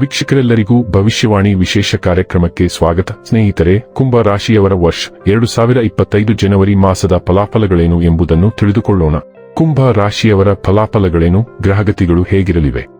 ವೀಕ್ಷಕರೆಲ್ಲರಿಗೂ ಭವಿಷ್ಯವಾಣಿ ವಿಶೇಷ ಕಾರ್ಯಕ್ರಮಕ್ಕೆ ಸ್ವಾಗತ. ಸ್ನೇಹಿತರೆ, ಕುಂಭ ರಾಶಿಯವರ ವರ್ಷ ಎರಡು ಸಾವಿರ ಇಪ್ಪತ್ತೈದು ಜನವರಿ ಮಾಸದ ಫಲಾಫಲಗಳೇನು ಎಂಬುದನ್ನು ತಿಳಿದುಕೊಳ್ಳೋಣ. ಕುಂಭ ರಾಶಿಯವರ ಫಲಾಫಲಗಳೇನು, ಗ್ರಹಗತಿಗಳು ಹೇಗಿರಲಿವೆ?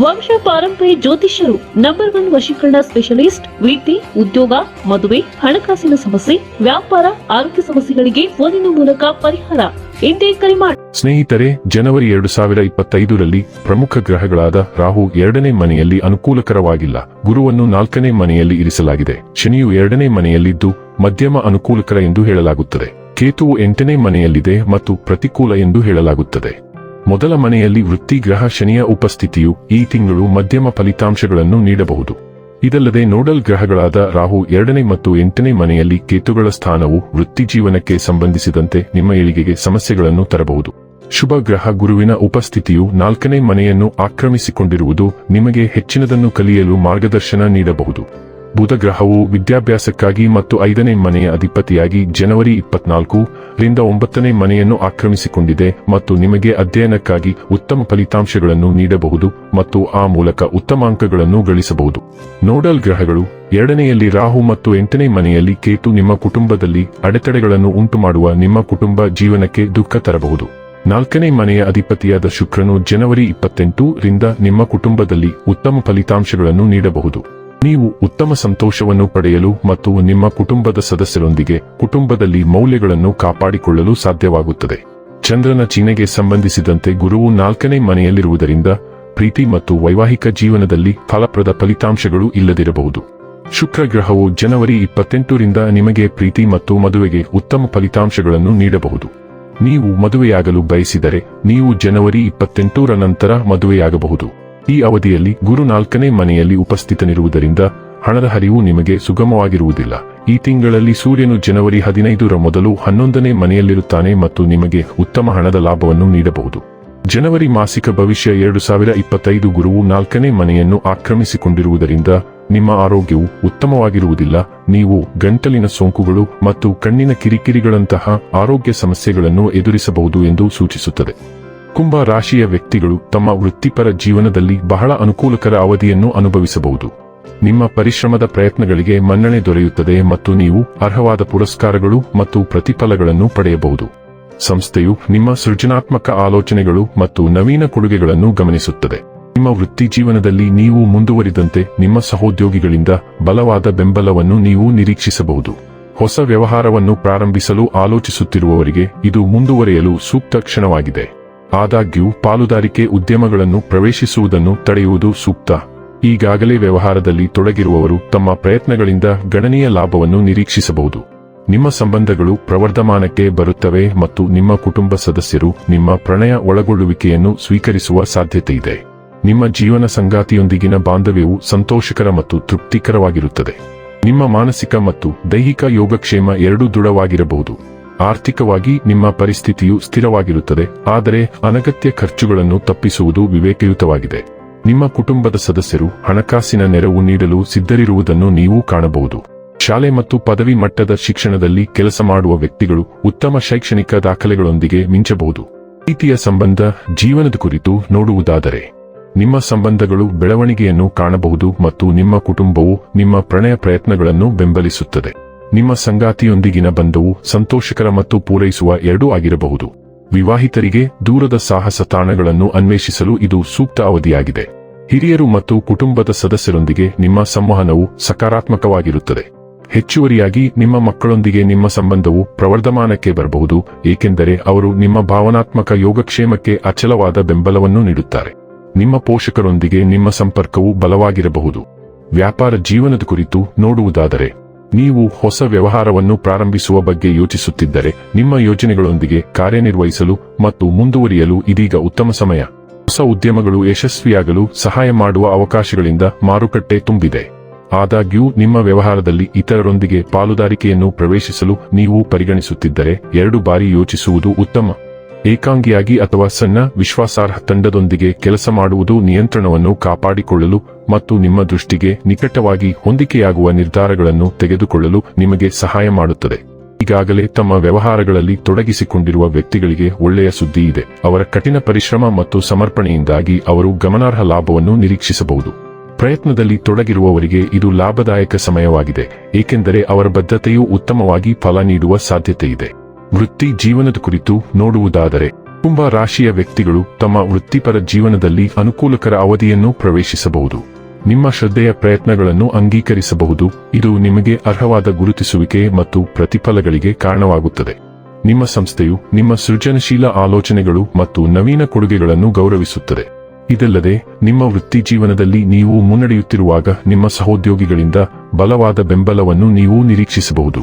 ವಂಶ ಪಾರಂಪರ್ಯ ಜ್ಯೋತಿಷ್ಯರು ನಂಬರ್ ಒನ್ ವಶೀಕರಣ ಸ್ಪೆಷಲಿಸ್ಟ್ ವಿದ್ಯೆ ಉದ್ಯೋಗ, ಮದುವೆ, ಹಣಕಾಸಿನ ಸಮಸ್ಯೆ, ವ್ಯಾಪಾರ, ಆರೋಗ್ಯ ಸಮಸ್ಯೆಗಳಿಗೆ ಫೋನಿನ ಮೂಲಕ ಪರಿಹಾರ. ಎಂದೇ ಕರೆ ಮಾಡಿ ಸ್ನೇಹಿತರೆ, ಜನವರಿ ಎರಡು ಸಾವಿರ ಇಪ್ಪತ್ತೈದರಲ್ಲಿ ಪ್ರಮುಖ ಗ್ರಹಗಳಾದ ರಾಹು ಎರಡನೇ ಮನೆಯಲ್ಲಿ ಅನುಕೂಲಕರವಾಗಿಲ್ಲ. ಗುರುವನ್ನು ನಾಲ್ಕನೇ ಮನೆಯಲ್ಲಿ ಇರಿಸಲಾಗಿದೆ. ಶನಿಯು ಎರಡನೇ ಮನೆಯಲ್ಲಿದ್ದು, ಮಧ್ಯಮ ಅನುಕೂಲಕರ ಎಂದು ಹೇಳಲಾಗುತ್ತದೆ. ಕೇತುವು ಎಂಟನೇ ಮನೆಯಲ್ಲಿದೆ ಮತ್ತು ಪ್ರತಿಕೂಲ ಎಂದು ಹೇಳಲಾಗುತ್ತದೆ. ಮೊದಲ ಮನೆಯಲ್ಲಿ ವೃತ್ತಿ ಗ್ರಹ ಶನಿಯ ಉಪಸ್ಥಿತಿಯು ಈ ತಿಂಗಳು ಮಧ್ಯಮ ಫಲಿತಾಂಶಗಳನ್ನು ನೀಡಬಹುದು. ಇದಲ್ಲದೆ ನೋಡಲ್ ಗ್ರಹಗಳಾದ ರಾಹು ಎರಡನೇ ಮತ್ತು ಎಂಟನೇ ಮನೆಯಲ್ಲಿ ಕೇತುಗಳ ಸ್ಥಾನವು ವೃತ್ತಿ ಜೀವನಕ್ಕೆ ಸಂಬಂಧಿಸಿದಂತೆ ನಿಮ್ಮ ಏಳಿಗೆಗೆ ಸಮಸ್ಯೆಗಳನ್ನು ತರಬಹುದು. ಶುಭ ಗ್ರಹ ಗುರುವಿನ ಉಪಸ್ಥಿತಿಯು ನಾಲ್ಕನೇ ಮನೆಯನ್ನು ಆಕ್ರಮಿಸಿಕೊಂಡಿರುವುದು ನಿಮಗೆ ಹೆಚ್ಚಿನದನ್ನು ಕಲಿಯಲು ಮಾರ್ಗದರ್ಶನ ನೀಡಬಹುದು. ಬುಧ ಗ್ರಹವು ವಿದ್ಯಾಭ್ಯಾಸಕ್ಕಾಗಿ ಮತ್ತು ಐದನೇ ಮನೆಯ ಅಧಿಪತಿಯಾಗಿ ಜನವರಿ ಇಪ್ಪತ್ನಾಲ್ಕು ರಿಂದ ಒಂಬತ್ತನೇ ಮನೆಯನ್ನು ಆಕ್ರಮಿಸಿಕೊಂಡಿದೆ ಮತ್ತು ನಿಮಗೆ ಅಧ್ಯಯನಕ್ಕಾಗಿ ಉತ್ತಮ ಫಲಿತಾಂಶಗಳನ್ನು ನೀಡಬಹುದು ಮತ್ತು ಆ ಮೂಲಕ ಉತ್ತಮ ಅಂಕಗಳನ್ನು ಗಳಿಸಬಹುದು. ನೋಡಲ್ ಗ್ರಹಗಳು ಎರಡನೆಯಲ್ಲಿ ರಾಹು ಮತ್ತು ಎಂಟನೇ ಮನೆಯಲ್ಲಿ ಕೇತು ನಿಮ್ಮ ಕುಟುಂಬದಲ್ಲಿ ಅಡೆತಡೆಗಳನ್ನು ಉಂಟುಮಾಡುವ ನಿಮ್ಮ ಕುಟುಂಬ ಜೀವನಕ್ಕೆ ದುಃಖ ತರಬಹುದು. ನಾಲ್ಕನೇ ಮನೆಯ ಅಧಿಪತಿಯಾದ ಶುಕ್ರನು ಜನವರಿ ಇಪ್ಪತ್ತೆಂಟು ರಿಂದ ನಿಮ್ಮ ಕುಟುಂಬದಲ್ಲಿ ಉತ್ತಮ ಫಲಿತಾಂಶಗಳನ್ನು ನೀಡಬಹುದು. ನೀವು ಉತ್ತಮ ಸಂತೋಷವನ್ನು ಪಡೆಯಲು ಮತ್ತು ನಿಮ್ಮ ಕುಟುಂಬದ ಸದಸ್ಯರೊಂದಿಗೆ ಕುಟುಂಬದಲ್ಲಿ ಮೌಲ್ಯಗಳನ್ನು ಕಾಪಾಡಿಕೊಳ್ಳಲು ಸಾಧ್ಯವಾಗುತ್ತದೆ. ಚಂದ್ರನ ಚಿಹ್ನೆಗೆ ಸಂಬಂಧಿಸಿದಂತೆ ಗುರುವು ನಾಲ್ಕನೇ ಮನೆಯಲ್ಲಿರುವುದರಿಂದ ಪ್ರೀತಿ ಮತ್ತು ವೈವಾಹಿಕ ಜೀವನದಲ್ಲಿ ಫಲಪ್ರದ ಫಲಿತಾಂಶಗಳು ಇಲ್ಲದಿರಬಹುದು. ಶುಕ್ರ ಗ್ರಹವು ಜನವರಿ ಇಪ್ಪತ್ತೆಂಟರಿಂದ ನಿಮಗೆ ಪ್ರೀತಿ ಮತ್ತು ಮದುವೆಗೆ ಉತ್ತಮ ಫಲಿತಾಂಶಗಳನ್ನು ನೀಡಬಹುದು. ನೀವು ಮದುವೆಯಾಗಲು ಬಯಸಿದರೆ ನೀವು ಜನವರಿ ಇಪ್ಪತ್ತೆಂಟರ ನಂತರ ಮದುವೆಯಾಗಬಹುದು. ಈ ಅವಧಿಯಲ್ಲಿ ಗುರು ನಾಲ್ಕನೇ ಮನೆಯಲ್ಲಿ ಉಪಸ್ಥಿತನಿರುವುದರಿಂದ ಹಣದ ಹರಿವು ನಿಮಗೆ ಸುಗಮವಾಗಿರುವುದಿಲ್ಲ. ಈ ತಿಂಗಳಲ್ಲಿ ಸೂರ್ಯನು ಜನವರಿ ಹದಿನೈದರ ಮೊದಲು ಹನ್ನೊಂದನೇ ಮನೆಯಲ್ಲಿರುತ್ತಾನೆ ಮತ್ತು ನಿಮಗೆ ಉತ್ತಮ ಹಣದ ಲಾಭವನ್ನು ನೀಡಬಹುದು. ಜನವರಿ ಮಾಸಿಕ ಭವಿಷ್ಯ ಎರಡು ಸಾವಿರ ಇಪ್ಪತ್ತೈದು ಗುರುವು ನಾಲ್ಕನೇ ಮನೆಯನ್ನು ಆಕ್ರಮಿಸಿಕೊಂಡಿರುವುದರಿಂದ ನಿಮ್ಮ ಆರೋಗ್ಯವು ಉತ್ತಮವಾಗಿರುವುದಿಲ್ಲ. ನೀವು ಗಂಟಲಿನ ಸೋಂಕುಗಳು ಮತ್ತು ಕಣ್ಣಿನ ಕಿರಿಕಿರಿಗಳಂತಹ ಆರೋಗ್ಯ ಸಮಸ್ಯೆಗಳನ್ನು ಎದುರಿಸಬಹುದು ಎಂದು ಸೂಚಿಸುತ್ತದೆ. ಕುಂಭ ರಾಶಿಯ ವ್ಯಕ್ತಿಗಳು ತಮ್ಮ ವೃತ್ತಿಪರ ಜೀವನದಲ್ಲಿ ಬಹಳ ಅನುಕೂಲಕರ ಅವಧಿಯನ್ನು ಅನುಭವಿಸಬಹುದು. ನಿಮ್ಮ ಪರಿಶ್ರಮದ ಪ್ರಯತ್ನಗಳಿಗೆ ಮನ್ನಣೆ ದೊರೆಯುತ್ತದೆ ಮತ್ತು ನೀವು ಅರ್ಹವಾದ ಪುರಸ್ಕಾರಗಳು ಮತ್ತು ಪ್ರತಿಫಲಗಳನ್ನು ಪಡೆಯಬಹುದು. ಸಂಸ್ಥೆಯು ನಿಮ್ಮ ಸೃಜನಾತ್ಮಕ ಆಲೋಚನೆಗಳು ಮತ್ತು ನವೀನ ಕೊಡುಗೆಗಳನ್ನು ಗಮನಿಸುತ್ತದೆ. ನಿಮ್ಮ ವೃತ್ತಿ ಜೀವನದಲ್ಲಿ ನೀವು ಮುಂದುವರಿದಂತೆ ನಿಮ್ಮ ಸಹೋದ್ಯೋಗಿಗಳಿಂದ ಬಲವಾದ ಬೆಂಬಲವನ್ನು ನೀವು ನಿರೀಕ್ಷಿಸಬಹುದು. ಹೊಸ ವ್ಯವಹಾರವನ್ನು ಪ್ರಾರಂಭಿಸಲು ಆಲೋಚಿಸುತ್ತಿರುವವರಿಗೆ ಇದು ಮುಂದುವರೆಯಲು ಸೂಕ್ತ ಕ್ಷಣವಾಗಿದೆ. ಆದಾಗ್ಯೂ ಪಾಲುದಾರಿಕೆ ಉದ್ಯಮಗಳನ್ನು ಪ್ರವೇಶಿಸುವುದನ್ನು ತಡೆಯುವುದು ಸೂಕ್ತ. ಈಗಾಗಲೇ ವ್ಯವಹಾರದಲ್ಲಿ ತೊಡಗಿರುವವರು ತಮ್ಮ ಪ್ರಯತ್ನಗಳಿಂದ ಗಣನೀಯ ಲಾಭವನ್ನು ನಿರೀಕ್ಷಿಸಬಹುದು. ನಿಮ್ಮ ಸಂಬಂಧಗಳು ಪ್ರವರ್ಧಮಾನಕ್ಕೆ ಬರುತ್ತವೆ ಮತ್ತು ನಿಮ್ಮ ಕುಟುಂಬ ಸದಸ್ಯರು ನಿಮ್ಮ ಪ್ರಣಯ ಒಳಗೊಳ್ಳುವಿಕೆಯನ್ನು ಸ್ವೀಕರಿಸುವ ಸಾಧ್ಯತೆಯಿದೆ ನಿಮ್ಮ ಜೀವನ ಸಂಗಾತಿಯೊಂದಿಗಿನ ಬಾಂಧವ್ಯವು ಸಂತೋಷಕರ ಮತ್ತು ತೃಪ್ತಿಕರವಾಗಿರುತ್ತದೆ. ನಿಮ್ಮ ಮಾನಸಿಕ ಮತ್ತು ದೈಹಿಕ ಯೋಗಕ್ಷೇಮ ಎರಡೂ ದೃಢವಾಗಿರಬಹುದು. ಆರ್ಥಿಕವಾಗಿ ನಿಮ್ಮ ಪರಿಸ್ಥಿತಿಯು ಸ್ಥಿರವಾಗಿರುತ್ತದೆ, ಆದರೆ ಅನಗತ್ಯ ಖರ್ಚುಗಳನ್ನು ತಪ್ಪಿಸುವುದು ವಿವೇಕಯುತವಾಗಿದೆ. ನಿಮ್ಮ ಕುಟುಂಬದ ಸದಸ್ಯರು ಹಣಕಾಸಿನ ನೆರವು ನೀಡಲು ಸಿದ್ಧರಿರುವುದನ್ನು ನೀವು ಕಾಣಬಹುದು. ಶಾಲೆ ಮತ್ತು ಪದವಿ ಮಟ್ಟದ ಶಿಕ್ಷಣದಲ್ಲಿ ಕೆಲಸ ಮಾಡುವ ವ್ಯಕ್ತಿಗಳು ಉತ್ತಮ ಶೈಕ್ಷಣಿಕ ದಾಖಲೆಗಳೊಂದಿಗೆ ಮಿಂಚಬಹುದು. ಪ್ರೀತಿಯ ಸಂಬಂಧ, ಜೀವನದ ಕುರಿತು ನೋಡುವುದಾದರೆ, ನಿಮ್ಮ ಸಂಬಂಧಗಳು ಬೆಳವಣಿಗೆಯನ್ನು ಕಾಣಬಹುದು ಮತ್ತು ನಿಮ್ಮ ಕುಟುಂಬವು ನಿಮ್ಮ ಪ್ರಣಯ ಪ್ರಯತ್ನಗಳನ್ನು ಬೆಂಬಲಿಸುತ್ತದೆ. ನಿಮ್ಮ ಸಂಗಾತಿಯೊಂದಿಗಿನ ಬಂಧವು ಸಂತೋಷಕರ ಮತ್ತು ಪೂರೈಸುವ ಎರಡೂ ಆಗಿರಬಹುದು. ವಿವಾಹಿತರಿಗೆ ದೂರದ ಸಾಹಸ ತಾಣಗಳನ್ನು ಅನ್ವೇಷಿಸಲು ಇದು ಸೂಕ್ತ ಅವಧಿಯಾಗಿದೆ. ಹಿರಿಯರು ಮತ್ತು ಕುಟುಂಬದ ಸದಸ್ಯರೊಂದಿಗೆ ನಿಮ್ಮ ಸಂವಹನವು ಸಕಾರಾತ್ಮಕವಾಗಿರುತ್ತದೆ. ಹೆಚ್ಚುವರಿಯಾಗಿ ನಿಮ್ಮ ಮಕ್ಕಳೊಂದಿಗೆ ನಿಮ್ಮ ಸಂಬಂಧವು ಪ್ರವರ್ಧಮಾನಕ್ಕೆ ಬರಬಹುದು, ಏಕೆಂದರೆ ಅವರು ನಿಮ್ಮ ಭಾವನಾತ್ಮಕ ಯೋಗಕ್ಷೇಮಕ್ಕೆ ಅಚಲವಾದ ಬೆಂಬಲವನ್ನು ನೀಡುತ್ತಾರೆ. ನಿಮ್ಮ ಪೋಷಕರೊಂದಿಗೆ ನಿಮ್ಮ ಸಂಪರ್ಕವು ಬಲವಾಗಿರಬಹುದು. ವ್ಯಾಪಾರ ಜೀವನದ ಕುರಿತು ನೋಡುವುದಾದರೆ ನೀವು ಹೊಸ ವ್ಯವಹಾರವನ್ನು ಪ್ರಾರಂಭಿಸುವ ಬಗ್ಗೆ ಯೋಚಿಸುತ್ತಿದ್ದರೆ ನಿಮ್ಮ ಯೋಜನೆಗಳೊಂದಿಗೆ ಕಾರ್ಯನಿರ್ವಹಿಸಲು ಮತ್ತು ಮುಂದುವರಿಯಲು ಇದೀಗ ಉತ್ತಮ ಸಮಯ. ಹೊಸ ಉದ್ಯಮಗಳು ಯಶಸ್ವಿಯಾಗಲು ಸಹಾಯ ಮಾಡುವ ಅವಕಾಶಗಳಿಂದ ಮಾರುಕಟ್ಟೆ ತುಂಬಿದೆ. ಆದಾಗ್ಯೂ, ನಿಮ್ಮ ವ್ಯವಹಾರದಲ್ಲಿ ಇತರರೊಂದಿಗೆ ಪಾಲುದಾರಿಕೆಯನ್ನು ಪ್ರವೇಶಿಸಲು ನೀವು ಪರಿಗಣಿಸುತ್ತಿದ್ದರೆ ಎರಡು ಬಾರಿ ಯೋಚಿಸುವುದು ಉತ್ತಮ. ಏಕಾಂಗಿಯಾಗಿ ಅಥವಾ ಸಣ್ಣ ವಿಶ್ವಾಸಾರ್ಹ ತಂಡದೊಂದಿಗೆ ಕೆಲಸ ಮಾಡುವುದು ನಿಯಂತ್ರಣವನ್ನು ಕಾಪಾಡಿಕೊಳ್ಳಲು ಮತ್ತು ನಿಮ್ಮ ದೃಷ್ಟಿಗೆ ನಿಕಟವಾಗಿ ಹೊಂದಿಕೆಯಾಗುವ ನಿರ್ಧಾರಗಳನ್ನು ತೆಗೆದುಕೊಳ್ಳಲು ನಿಮಗೆ ಸಹಾಯ ಮಾಡುತ್ತದೆ. ಈಗಾಗಲೇ ತಮ್ಮ ವ್ಯವಹಾರಗಳಲ್ಲಿ ತೊಡಗಿಸಿಕೊಂಡಿರುವ ವ್ಯಕ್ತಿಗಳಿಗೆ ಒಳ್ಳೆಯ ಸುದ್ದಿ ಇದೆ. ಅವರ ಕಠಿಣ ಪರಿಶ್ರಮ ಮತ್ತು ಸಮರ್ಪಣೆಯಿಂದಾಗಿ ಅವರು ಗಮನಾರ್ಹ ಲಾಭವನ್ನು ನಿರೀಕ್ಷಿಸಬಹುದು. ಪ್ರಯತ್ನದಲ್ಲಿ ತೊಡಗಿರುವವರಿಗೆ ಇದು ಲಾಭದಾಯಕ ಸಮಯವಾಗಿದೆ, ಏಕೆಂದರೆ ಅವರ ಬದ್ಧತೆಯು ಉತ್ತಮವಾಗಿ ಫಲ ನೀಡುವ ಸಾಧ್ಯತೆ ಇದೆ. ವೃತ್ತಿ ಜೀವನದ ಕುರಿತು ನೋಡುವುದಾದರೆ, ಕುಂಭ ರಾಶಿಯ ವ್ಯಕ್ತಿಗಳು ತಮ್ಮ ವೃತ್ತಿಪರ ಜೀವನದಲ್ಲಿ ಅನುಕೂಲಕರ ಅವಧಿಯನ್ನು ಪ್ರವೇಶಿಸಬಹುದು. ನಿಮ್ಮ ಶ್ರದ್ಧೆಯ ಪ್ರಯತ್ನಗಳನ್ನು ಅಂಗೀಕರಿಸಬಹುದು. ಇದು ನಿಮಗೆ ಅರ್ಹವಾದ ಗುರುತಿಸುವಿಕೆ ಮತ್ತು ಪ್ರತಿಫಲಗಳಿಗೆ ಕಾರಣವಾಗುತ್ತದೆ. ನಿಮ್ಮ ಸಂಸ್ಥೆಯು ನಿಮ್ಮ ಸೃಜನಶೀಲ ಆಲೋಚನೆಗಳು ಮತ್ತು ನವೀನ ಕೊಡುಗೆಗಳನ್ನು ಗೌರವಿಸುತ್ತದೆ. ಇದಲ್ಲದೆ, ನಿಮ್ಮ ವೃತ್ತಿ ಜೀವನದಲ್ಲಿ ನೀವು ಮುನ್ನಡೆಯುತ್ತಿರುವಾಗ ನಿಮ್ಮ ಸಹೋದ್ಯೋಗಿಗಳಿಂದ ಬಲವಾದ ಬೆಂಬಲವನ್ನು ನೀವು ನಿರೀಕ್ಷಿಸಬಹುದು.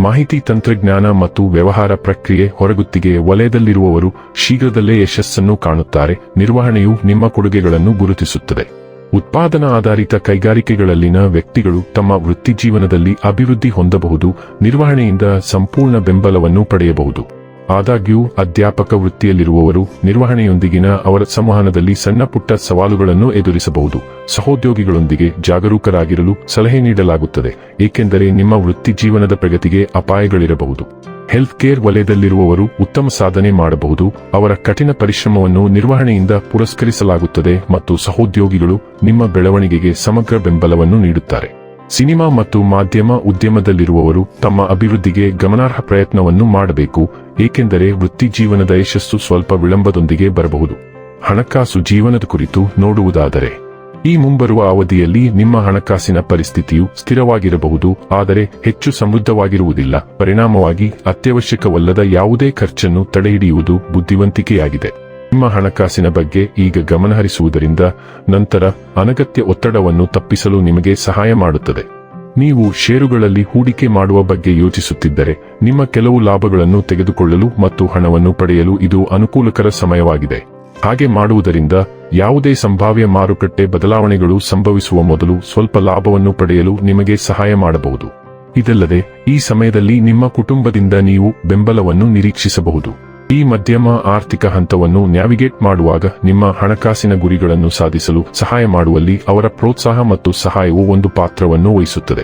ಮಾಹಿತಿ ತಂತ್ರಜ್ಞಾನ ಮತ್ತು ವ್ಯವಹಾರ ಪ್ರಕ್ರಿಯೆ ಹೊರಗುತ್ತಿಗೆ ವಲಯದಲ್ಲಿರುವವರು ಶೀಘ್ರದಲ್ಲೇ ಯಶಸ್ಸನ್ನು ಕಾಣುತ್ತಾರೆ. ನಿರ್ವಹಣೆಯು ನಿಮ್ಮ ಕೊಡುಗೆಗಳನ್ನು ಗುರುತಿಸುತ್ತದೆ. ಉತ್ಪಾದನಾ ಆಧಾರಿತ ಕೈಗಾರಿಕೆಗಳಲ್ಲಿನ ವ್ಯಕ್ತಿಗಳು ತಮ್ಮ ವೃತ್ತಿ ಜೀವನದಲ್ಲಿ ಅಭಿವೃದ್ಧಿ ಹೊಂದಬಹುದು, ನಿರ್ವಹಣೆಯಿಂದ ಸಂಪೂರ್ಣ ಬೆಂಬಲವನ್ನು ಪಡೆಯಬಹುದು. ಆದಾಗ್ಯೂ, ಅಧ್ಯಾಪಕ ವೃತ್ತಿಯಲ್ಲಿರುವವರು ನಿರ್ವಹಣೆಯೊಂದಿಗಿನ ಅವರ ಸಂವಹನದಲ್ಲಿ ಸಣ್ಣಪುಟ್ಟ ಸವಾಲುಗಳನ್ನು ಎದುರಿಸಬಹುದು. ಸಹೋದ್ಯೋಗಿಗಳೊಂದಿಗೆ ಜಾಗರೂಕರಾಗಿರಲು ಸಲಹೆ ನೀಡಲಾಗುತ್ತದೆ, ಏಕೆಂದರೆ ನಿಮ್ಮ ವೃತ್ತಿ ಜೀವನದ ಪ್ರಗತಿಗೆ ಅಪಾಯಗಳಿರಬಹುದು. ಹೆಲ್ತ್ ಕೇರ್ ವಲಯದಲ್ಲಿರುವವರು ಉತ್ತಮ ಸಾಧನೆ ಮಾಡಬಹುದು. ಅವರ ಕಠಿಣ ಪರಿಶ್ರಮವನ್ನು ನಿರ್ವಹಣೆಯಿಂದ ಪುರಸ್ಕರಿಸಲಾಗುತ್ತದೆ ಮತ್ತು ಸಹೋದ್ಯೋಗಿಗಳು ನಿಮ್ಮ ಬೆಳವಣಿಗೆಗೆ ಸಮಗ್ರ ಬೆಂಬಲವನ್ನು ನೀಡುತ್ತಾರೆ. ಸಿನಿಮಾ ಮತ್ತು ಮಾಧ್ಯಮ ಉದ್ಯಮದಲ್ಲಿರುವವರು ತಮ್ಮ ಅಭಿವೃದ್ಧಿಗೆ ಗಮನಾರ್ಹ ಪ್ರಯತ್ನವನ್ನು ಮಾಡಬೇಕು, ಏಕೆಂದರೆ ವೃತ್ತಿ ಜೀವನದ ಯಶಸ್ಸು ಸ್ವಲ್ಪ ವಿಳಂಬದೊಂದಿಗೆ ಬರಬಹುದು. ಹಣಕಾಸು ಜೀವನದ ಕುರಿತು ನೋಡುವುದಾದರೆ ಈ ಮುಂಬರುವ ಅವಧಿಯಲ್ಲಿ ನಿಮ್ಮ ಹಣಕಾಸಿನ ಪರಿಸ್ಥಿತಿಯು ಸ್ಥಿರವಾಗಿರಬಹುದು, ಆದರೆ ಹೆಚ್ಚು ಸಮೃದ್ಧವಾಗಿರುವುದಿಲ್ಲ. ಪರಿಣಾಮವಾಗಿ ಅತ್ಯವಶ್ಯಕವಲ್ಲದ ಯಾವುದೇ ಖರ್ಚನ್ನು ತಡೆಹಿಡಿಯುವುದು ಬುದ್ಧಿವಂತಿಕೆಯಾಗಿದೆ. ನಿಮ್ಮ ಹಣಕಾಸಿನ ಬಗ್ಗೆ ಈಗ ಗಮನಹರಿಸುವುದರಿಂದ ನಂತರ ಅನಗತ್ಯ ಒತ್ತಡವನ್ನು ತಪ್ಪಿಸಲು ನಿಮಗೆ ಸಹಾಯ ಮಾಡುತ್ತದೆ. ನೀವು ಷೇರುಗಳಲ್ಲಿ ಹೂಡಿಕೆ ಮಾಡುವ ಬಗ್ಗೆ ಯೋಚಿಸುತ್ತಿದ್ದರೆ, ನಿಮ್ಮ ಕೆಲವು ಲಾಭಗಳನ್ನು ತೆಗೆದುಕೊಳ್ಳಲು ಮತ್ತು ಹಣವನ್ನು ಪಡೆಯಲು ಇದು ಅನುಕೂಲಕರ ಸಮಯವಾಗಿದೆ. ಹಾಗೆ ಮಾಡುವುದರಿಂದ ಯಾವುದೇ ಸಂಭಾವ್ಯ ಮಾರುಕಟ್ಟೆ ಬದಲಾವಣೆಗಳು ಸಂಭವಿಸುವ ಮೊದಲು ಸ್ವಲ್ಪ ಲಾಭವನ್ನು ಪಡೆಯಲು ನಿಮಗೆ ಸಹಾಯ ಮಾಡಬಹುದು. ಇದಲ್ಲದೆ, ಈ ಸಮಯದಲ್ಲಿ ನಿಮ್ಮ ಕುಟುಂಬದಿಂದ ನೀವು ಬೆಂಬಲವನ್ನು ನಿರೀಕ್ಷಿಸಬಹುದು. ಈ ಮಧ್ಯಮ ಆರ್ಥಿಕ ಹಂತವನ್ನು ನ್ಯಾವಿಗೇಟ್ ಮಾಡುವಾಗ ನಿಮ್ಮ ಹಣಕಾಸಿನ ಗುರಿಗಳನ್ನು ಸಾಧಿಸಲು ಸಹಾಯ ಮಾಡುವಲ್ಲಿ ಅವರ ಪ್ರೋತ್ಸಾಹ ಮತ್ತು ಸಹಾಯವು ಒಂದು ಪಾತ್ರವನ್ನು ವಹಿಸುತ್ತದೆ.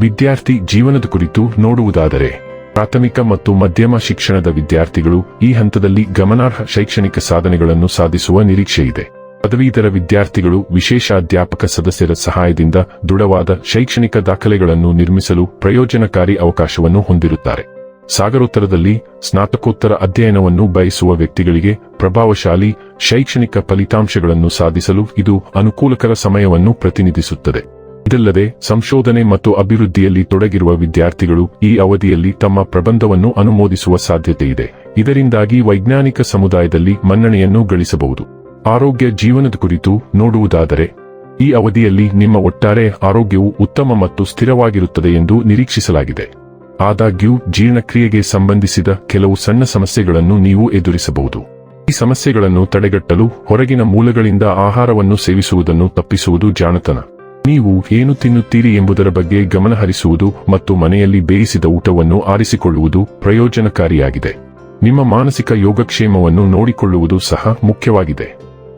ವಿದ್ಯಾರ್ಥಿ, ಜೀವನದ ಕುರಿತು ನೋಡುವುದಾದರೆ ಪ್ರಾಥಮಿಕ ಮತ್ತು ಮಧ್ಯಮ ಶಿಕ್ಷಣದ ವಿದ್ಯಾರ್ಥಿಗಳು ಈ ಹಂತದಲ್ಲಿ ಗಮನಾರ್ಹ ಶೈಕ್ಷಣಿಕ ಸಾಧನೆಗಳನ್ನು ಸಾಧಿಸುವ ನಿರೀಕ್ಷೆಯಿದೆ ಪದವೀಧರ ವಿದ್ಯಾರ್ಥಿಗಳು ವಿಶೇಷ ಅಧ್ಯಾಪಕ ಸದಸ್ಯರ ಸಹಾಯದಿಂದ ದೃಢವಾದ ಶೈಕ್ಷಣಿಕ ದಾಖಲೆಗಳನ್ನು ನಿರ್ಮಿಸಲು ಪ್ರಯೋಜನಕಾರಿ ಅವಕಾಶವನ್ನು ಹೊಂದಿರುತ್ತಾರೆ. ಸಾಗರೋತ್ತರದಲ್ಲಿ ಸ್ನಾತಕೋತ್ತರ ಅಧ್ಯಯನವನ್ನು ಬಯಸುವ ವ್ಯಕ್ತಿಗಳಿಗೆ ಪ್ರಭಾವಶಾಲಿ ಶೈಕ್ಷಣಿಕ ಫಲಿತಾಂಶಗಳನ್ನು ಸಾಧಿಸಲು ಇದು ಅನುಕೂಲಕರ ಸಮಯವನ್ನು ಪ್ರತಿನಿಧಿಸುತ್ತದೆ. ಇದಲ್ಲದೆ ಸಂಶೋಧನೆ ಮತ್ತು ಅಭಿವೃದ್ಧಿಯಲ್ಲಿ ತೊಡಗಿರುವ ವಿದ್ಯಾರ್ಥಿಗಳು ಈ ಅವಧಿಯಲ್ಲಿ ತಮ್ಮ ಪ್ರಬಂಧವನ್ನು ಅನುಮೋದಿಸುವ ಸಾಧ್ಯತೆಯಿದೆ ಇದರಿಂದಾಗಿ ವೈಜ್ಞಾನಿಕ ಸಮುದಾಯದಲ್ಲಿ ಮನ್ನಣೆಯನ್ನು ಗಳಿಸಬಹುದು. ಆರೋಗ್ಯ ಜೀವನದ ಕುರಿತು ನೋಡುವುದಾದರೆ, ಈ ಅವಧಿಯಲ್ಲಿ ನಿಮ್ಮ ಒಟ್ಟಾರೆ ಆರೋಗ್ಯವು ಉತ್ತಮ ಮತ್ತು ಸ್ಥಿರವಾಗಿರುತ್ತದೆ ಎಂದು ನಿರೀಕ್ಷಿಸಲಾಗಿದೆ. ಆದಾಗ್ಯೂ, ಜೀರ್ಣಕ್ರಿಯೆಗೆ ಸಂಬಂಧಿಸಿದ ಕೆಲವು ಸಣ್ಣ ಸಮಸ್ಯೆಗಳನ್ನು ನೀವು ಎದುರಿಸಬಹುದು. ಈ ಸಮಸ್ಯೆಗಳನ್ನು ತಡೆಗಟ್ಟಲು ಹೊರಗಿನ ಮೂಲಗಳಿಂದ ಆಹಾರವನ್ನು ಸೇವಿಸುವುದನ್ನು ತಪ್ಪಿಸುವುದು ಜಾಣತನ. ನೀವು ಏನು ತಿನ್ನುತ್ತೀರಿ ಎಂಬುದರ ಬಗ್ಗೆ ಗಮನಹರಿಸುವುದು ಮತ್ತು ಮನೆಯಲ್ಲಿ ಬೇಯಿಸಿದ ಊಟವನ್ನು ಆರಿಸಿಕೊಳ್ಳುವುದು ಪ್ರಯೋಜನಕಾರಿಯಾಗಿದೆ. ನಿಮ್ಮ ಮಾನಸಿಕ ಯೋಗಕ್ಷೇಮವನ್ನು ನೋಡಿಕೊಳ್ಳುವುದು ಸಹ ಮುಖ್ಯವಾಗಿದೆ.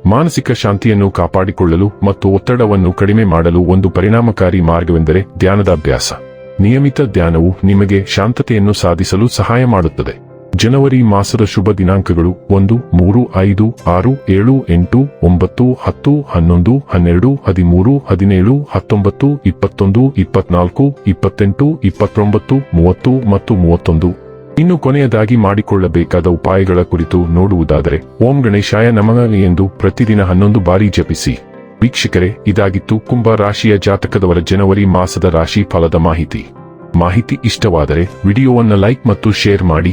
ಮಾನಸಿಕ ಶಾಂತಿಯನ್ನು ಕಾಪಾಡಿಕೊಳ್ಳಲು ಮತ್ತು ಒತ್ತಡವನ್ನು ಕಡಿಮೆ ಮಾಡಲು ಒಂದು ಪರಿಣಾಮಕಾರಿ ಮಾರ್ಗವೆಂದರೆ ಧ್ಯಾನದ ಅಭ್ಯಾಸ ನಿಯಮಿತ ಧ್ಯಾನವು ನಿಮಗೆ ಶಾಂತತೆಯನ್ನು ಸಾಧಿಸಲು ಸಹಾಯ ಮಾಡುತ್ತದೆ. ಜನವರಿ ಮಾಸದ ಶುಭ ದಿನಾಂಕಗಳು ಒಂದು, ಮೂರು, ಐದು, ಆರು, ಏಳು, ಎಂಟು, ಒಂಬತ್ತು, ಹತ್ತು, ಹನ್ನೊಂದು, ಹನ್ನೆರಡು, ಹದಿಮೂರು, ಹದಿನೇಳು, ಹತ್ತೊಂಬತ್ತು, ಇಪ್ಪತ್ತೊಂದು, ಇಪ್ಪತ್ನಾಲ್ಕು, ಇಪ್ಪತ್ತೆಂಟು, ಇಪ್ಪತ್ತೊಂಬತ್ತು, ಮೂವತ್ತು ಮತ್ತು ಮೂವತ್ತೊಂದು. ಇನ್ನು ಕೊನೆಯದಾಗಿ ಮಾಡಿಕೊಳ್ಳಬೇಕಾದ ಉಪಾಯಗಳ ಕುರಿತು ನೋಡುವುದಾದರೆ, ಓಂ ಗಣೇಶಾಯ ನಮಃ ಎಂದು ಪ್ರತಿದಿನ ಹನ್ನೊಂದು ಬಾರಿ ಜಪಿಸಿ. ವೀಕ್ಷಕರೇ, ಇದಾಗಿತ್ತು ಕುಂಭ ರಾಶಿಯ ಜಾತಕದವರ ಜನವರಿ ಮಾಸದ ರಾಶಿ ಫಲದ ಮಾಹಿತಿ. ಮಾಹಿತಿ ಇಷ್ಟವಾದರೆ ವಿಡಿಯೋವನ್ನು ಲೈಕ್ ಮತ್ತು ಶೇರ್ ಮಾಡಿ.